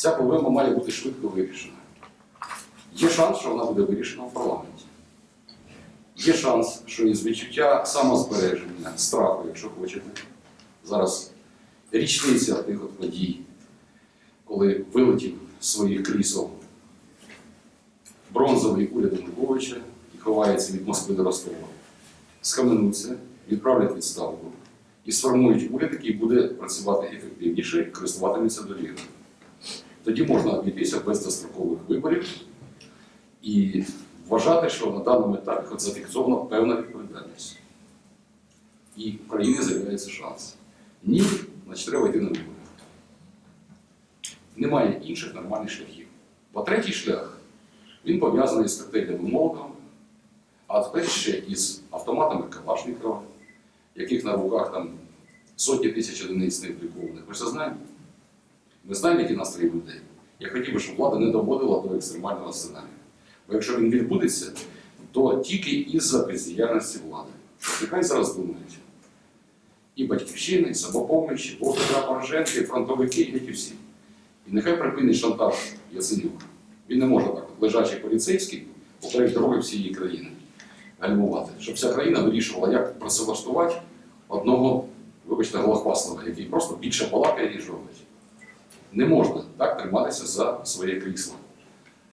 Ця проблема має бути швидко вирішена. Є шанс, що вона буде вирішена в парламенті. Є шанс, що із відчуття самозбереження, страху, якщо хочете, зараз річниця тих от подій, коли вилетів своїх крісел бронзовий уряд Януковича і ховається від Москви до Ростова, схаменуться, відправлять відставку і сформують уряд, який буде працювати ефективніше користуватиметься довірою. Тоді можна обійтися без дострокових виборів і вважати, що на даному етапі хоч зафіксована певна відповідальність. І в країні з'являється шанс. Ні, значить треба йти на вибори. Немає інших нормальних шляхів. Бо третій шлях він пов'язаний з коктейлями Молотова, а тепер ще із автоматами Калашникова, яких на руках там сотні тисяч одиниць необлікованих. Ви ж знаєте? Ми знаємо, які настрої людей. Я хотів би, щоб влада не доводила до екстремального сценарію. Бо якщо він відбудеться, то тільки із-за бездіяльності влади. Нехай зараз думають. І батьківщини, і самопоміч, і Петра Порошенка, і фронтовики, і ті всі. І нехай припинить шантаж Яценюк. Він не може так, от лежачий поліцейський, поперед дороги всієї країни гальмувати. Щоб вся країна вирішувала, як працевлаштувати одного, вибачте, голохвастого, який просто більше балакає, ніж робить. Не можна так триматися за своє крісло.